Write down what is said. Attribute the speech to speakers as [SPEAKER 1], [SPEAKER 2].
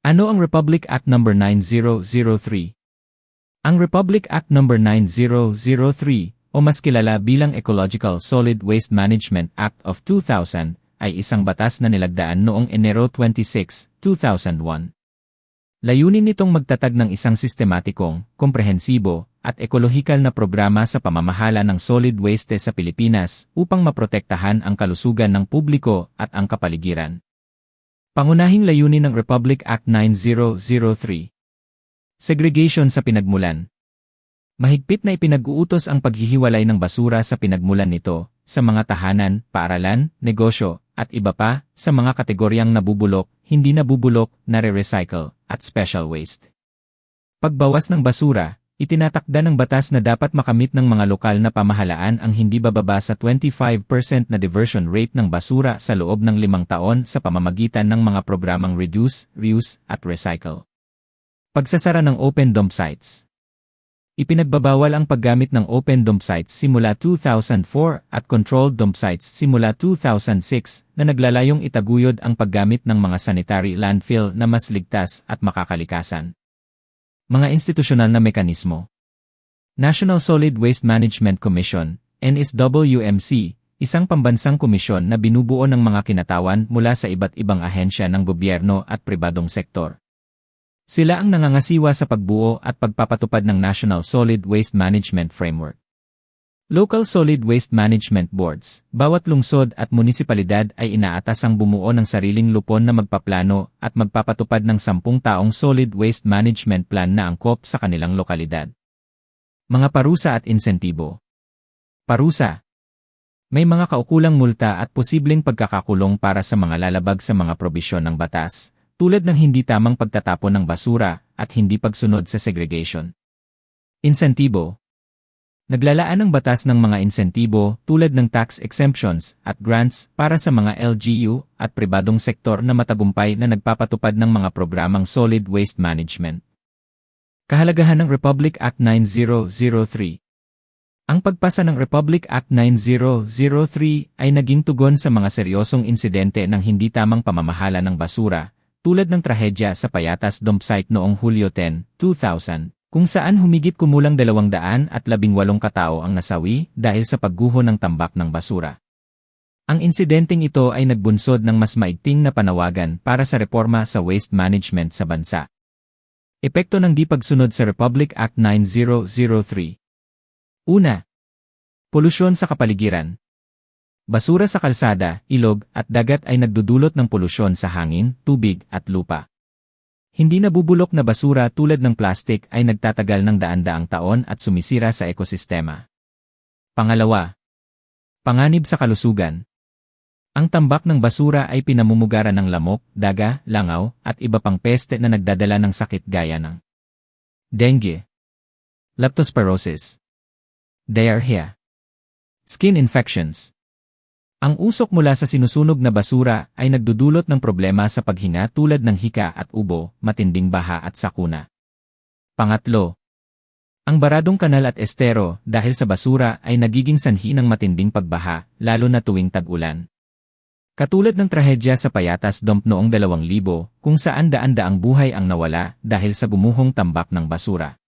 [SPEAKER 1] Ano ang Republic Act No. 9003? Ang Republic Act No. 9003, o mas kilala bilang Ecological Solid Waste Management Act of 2000, ay isang batas na nilagdaan noong Enero 26, 2001. Layunin nitong magtatag ng isang sistematikong, komprehensibo, at ekolohikal na programa sa pamamahala ng solid waste sa Pilipinas upang maprotektahan ang kalusugan ng publiko at ang kapaligiran. Pangunahing layunin ng Republic Act 9003 Segregation sa pinagmulan Mahigpit na ipinag-uutos ang paghihiwalay ng basura sa pinagmulan nito, sa mga tahanan, paaralan, negosyo, at iba pa, sa mga kategoryang nabubulok, hindi nabubulok, nare-recycle, at special waste. Pagbawas ng basura, Itinatakda ng batas na dapat makamit ng mga lokal na pamahalaan ang hindi bababa sa 25% na diversion rate ng basura sa loob ng limang taon sa pamamagitan ng mga programang Reduce, Reuse, at Recycle. Pagsasara ng open dump sites Ipinagbabawal ang paggamit ng open dump sites simula 2004 at controlled dump sites simula 2006 na naglalayong itaguyod ang paggamit ng mga sanitary landfill na mas ligtas at makakalikasan. Mga institusyonal na mekanismo. National Solid Waste Management Commission, NSWMC, isang pambansang komisyon na binubuo ng mga kinatawan mula sa iba't ibang ahensya ng gobyerno at pribadong sektor. Sila ang nangangasiwa sa pagbuo at pagpapatupad ng National Solid Waste Management Framework. Local Solid Waste Management Boards, bawat lungsod at munisipalidad ay inaatasang bumuo ng sariling lupon na magpaplano at magpapatupad ng sampung taong Solid Waste Management Plan na angkop sa kanilang lokalidad. Mga parusa at insentibo Parusa May mga kaukulang multa at posibleng pagkakakulong para sa mga lalabag sa mga probisyon ng batas, tulad ng hindi tamang pagtatapon ng basura at hindi pagsunod sa segregation. Insentibo Naglalaan ng batas ng mga insentibo tulad ng tax exemptions at grants para sa mga LGU at pribadong sektor na matagumpay na nagpapatupad ng mga programang solid waste management. Kahalagahan ng Republic Act 9003 Ang pagpasa ng Republic Act 9003 ay naging tugon sa mga seryosong insidente ng hindi tamang pamamahala ng basura, tulad ng trahedya sa Payatas Dump Site noong Hulyo 10, 2000 kung saan humigit kumulang dalawang daan at labing walong katao ang nasawi dahil sa pagguho ng tambak ng basura. Ang insidenteng ito ay nagbunsod ng mas maigting na panawagan para sa reforma sa waste management sa bansa. Epekto ng di pagsunod sa Republic Act 9003 Una, Polusyon sa kapaligiran. Basura sa kalsada, ilog, at dagat ay nagdudulot ng polusyon sa hangin, tubig, at lupa. Hindi nabubulok na basura tulad ng plastik ay nagtatagal ng daan-daang taon at sumisira sa ekosistema. Pangalawa, panganib sa kalusugan. Ang tambak ng basura ay pinamumugaran ng lamok, daga, langaw, at iba pang peste na nagdadala ng sakit gaya ng dengue, leptospirosis, diarrhea, skin infections, ang usok mula sa sinusunog na basura ay nagdudulot ng problema sa paghinga tulad ng hika at ubo, matinding baha at sakuna. Pangatlo, ang baradong kanal at estero dahil sa basura ay nagiging sanhi ng matinding pagbaha, lalo na tuwing tag-ulan. Katulad ng trahedya sa Payatas Dump noong 2000 kung saan daan-daang buhay ang nawala dahil sa gumuhong tambak ng basura.